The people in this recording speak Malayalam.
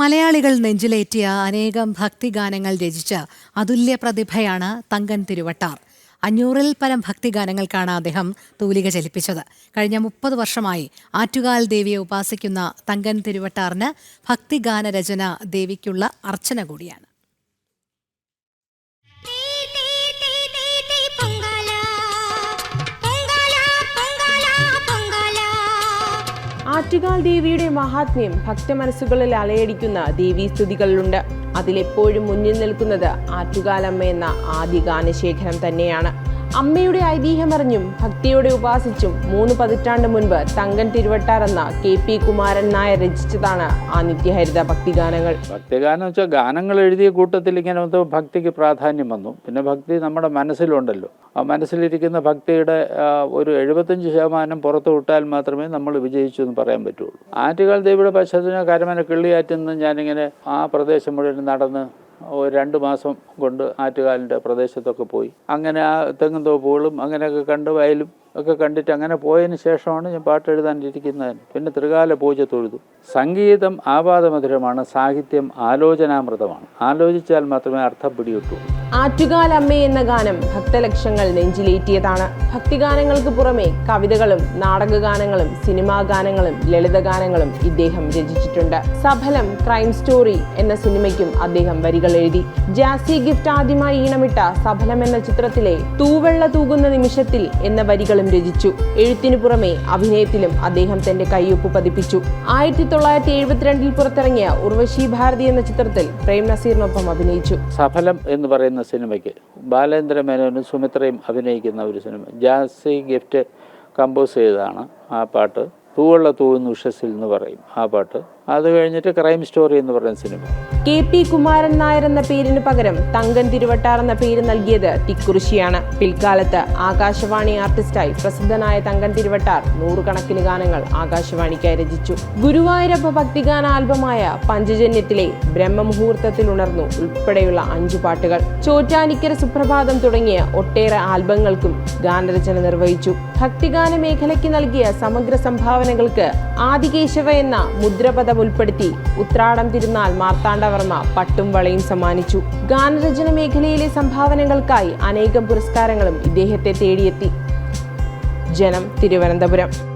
മലയാളികൾ നെഞ്ചിലേറ്റിയ അനേകം ഭക്തിഗാനങ്ങൾ രചിച്ച അതുല്യ പ്രതിഭയാണ് തങ്കൻ തിരുവട്ടാർ. അഞ്ഞൂറിൽ പരം ഭക്തിഗാനങ്ങൾക്കാണ് അദ്ദേഹം തൂലിക ചലിപ്പിച്ചത്. കഴിഞ്ഞ മുപ്പത് വർഷമായി ആറ്റുകാൽ ദേവിയെ ഉപാസിക്കുന്ന തങ്കൻ തിരുവട്ടാറിന് ഭക്തിഗാന രചന ദേവിക്കുള്ള അർച്ചന കൂടിയാണ്. ആറ്റുകാൽ ദേവിയുടെ മഹാത്മ്യം ഭക്തമനസ്സുകളിൽ അലയടിക്കുന്ന ദേവീസ്തുതികളിലുണ്ട് അതിലെപ്പോഴും മുന്നിൽ നിൽക്കുന്നത് ആറ്റുകാലമ്മ എന്ന ആദ്യ ഗാനശേഖരം തന്നെയാണ്. അമ്മയുടെ ഐതിഹ്യമറിഞ്ഞും ഭക്തിയോടെ ഉപാസിച്ചും മൂന്ന് പതിറ്റാണ്ട് മുൻപ് തങ്കൻ തിരുവട്ടാർ എന്ന കെ പി കുമാരൻ നായർ രചിച്ചതാണ് ആ നിത്യഹരിത ഭക്തിഗാനങ്ങൾ. ഭക്തിഗാനം വെച്ചാൽ ഗാനങ്ങൾ എഴുതിയ കൂട്ടത്തിൽ ഇങ്ങനെ ഭക്തിക്ക് പ്രാധാന്യം വന്നു. പിന്നെ ഭക്തി നമ്മുടെ മനസ്സിലുണ്ടല്ലോ. ആ മനസ്സിലിരിക്കുന്ന ഭക്തിയുടെ ഒരു എഴുപത്തഞ്ച് ശതമാനം പുറത്തു വിട്ടാൽ മാത്രമേ നമ്മൾ വിജയിച്ചു എന്ന് പറയാൻ പറ്റുള്ളൂ. ആറ്റുകാൽ ദേവിയുടെ പശ്ചാത്തലം കരമന കിള്ളിയാറ്റെന്ന് ഞാനിങ്ങനെ ആ പ്രദേശം മുഴുവൻ നടന്ന് ഒരു രണ്ട് മാസം കൊണ്ട് ആറ്റുകാലിന്റെ പ്രദേശത്തൊക്കെ പോയി. അങ്ങനെ ആ തെങ്ങും തോപ്പുകളും അങ്ങനെയൊക്കെ കണ്ട് വയലും ഒക്കെ കണ്ടിട്ട് അങ്ങനെ പോയതിന് ശേഷമാണ് ഞാൻ പാട്ട് എഴുതാനിരിക്കുന്നത്. പിന്നെ ത്രികാല പൂജ തൊഴുതു. സംഗീതം ആപാദമധുരമാണ് സാഹിത്യം ആലോചനാമൃതമാണ്. ആലോചിച്ചാൽ മാത്രമേ അർത്ഥം പിടികിട്ടൂ. ആറ്റുകാൽ അമ്മ എന്ന ഗാനം ഭക്തലക്ഷങ്ങൾ നെഞ്ചിലേറ്റിയതാണ്. ഭക്തിഗാനങ്ങൾക്ക് പുറമെ കവിതകളും നാടകഗാനങ്ങളും സിനിമാ ഗാനങ്ങളും ലളിതഗാനങ്ങളും ഇദ്ദേഹം രചിച്ചിട്ടുണ്ട്. സഫലം ക്രൈം സ്റ്റോറി എന്ന സിനിമയ്ക്കും അദ്ദേഹം വരികൾ എഴുതി. ജാസി ഗിഫ്റ്റ് ആദ്യമായി ഈണമിട്ട സഫലം എന്ന ചിത്രത്തിലെ തൂവെള്ള തൂകുന്ന നിമിഷത്തിൽ എന്ന വരികളും രചിച്ചു. എഴുത്തിനു പുറമെ അഭിനയത്തിലും അദ്ദേഹം തന്റെ കയ്യൊപ്പ് പതിപ്പിച്ചു. ആയിരത്തി തൊള്ളായിരത്തി എഴുപത്തിരണ്ടിൽ പുറത്തിറങ്ങിയ ഉർവശി ഭാരതി എന്ന ചിത്രത്തിൽ പ്രേം നസീറിനൊപ്പം അഭിനയിച്ചു. സഫലം എന്ന് പറയുന്ന സിനിമയ്ക്ക്. ബാലേന്ദ്ര മേനോനും സുമിത്രയും അഭിനയിക്കുന്ന ഒരു സിനിമ. ജാസി ഗിഫ്റ്റ് കമ്പോസ് ചെയ്തതാണ് ആ പാട്ട്. തൂവള്ള തൂവുന്നു ഉഷസിൽ എന്ന് പറയും ആ പാട്ട്. അത് കഴിഞ്ഞിട്ട് ക്രൈം സ്റ്റോറി എന്ന് പറയുന്ന cinema K P Kumaran Nair എന്ന പേരിന് പകരം തങ്കൻ തിരുവട്ടാർ എന്ന പേര് നൽകിയത് തിക്കുറിശിയാണ്. പിൽക്കാലത്ത് ആകാശവാണി ആർട്ടിസ്റ്റായി പ്രസിദ്ധനായ തങ്കൻ തിരുവട്ടാർ നൂറുകണക്കിന് ഗാനങ്ങൾ ആകാശവാണിക്കായി രചിച്ചു. ഗുരുവായൂരപ്പ ഭക്തിഗാന ആൽബമായ പഞ്ചജന്യത്തിലെ ബ്രഹ്മമുഹൂർത്തത്തിൽ ഉണർന്നു ഉൾപ്പെടെയുള്ള അഞ്ചു പാട്ടുകൾ. ചോറ്റാനിക്കര സുപ്രഭാതം തുടങ്ങിയ ഒട്ടേറെ ആൽബങ്ങൾക്കും ഗാനരചന നിർവഹിച്ചു. ഭക്തിഗാന മേഖലയ്ക്ക് നൽകിയ സമഗ്ര സംഭാവനകൾക്ക് ആദികേശവ എന്ന മുദ്രപദം ഉൾപ്പെടുത്തി. ഉത്രാടം തിരുനാൾ മാർത്താണ്ഡവർമ്മ പട്ടും വളയും സമ്മാനിച്ചു. ഗാനരചന മേഖലയിലെ സംഭാവനകൾക്കായി അനേകം പുരസ്കാരങ്ങളും ഇദ്ദേഹത്തെ തേടിയെത്തി. ജനം തിരുവനന്തപുരം.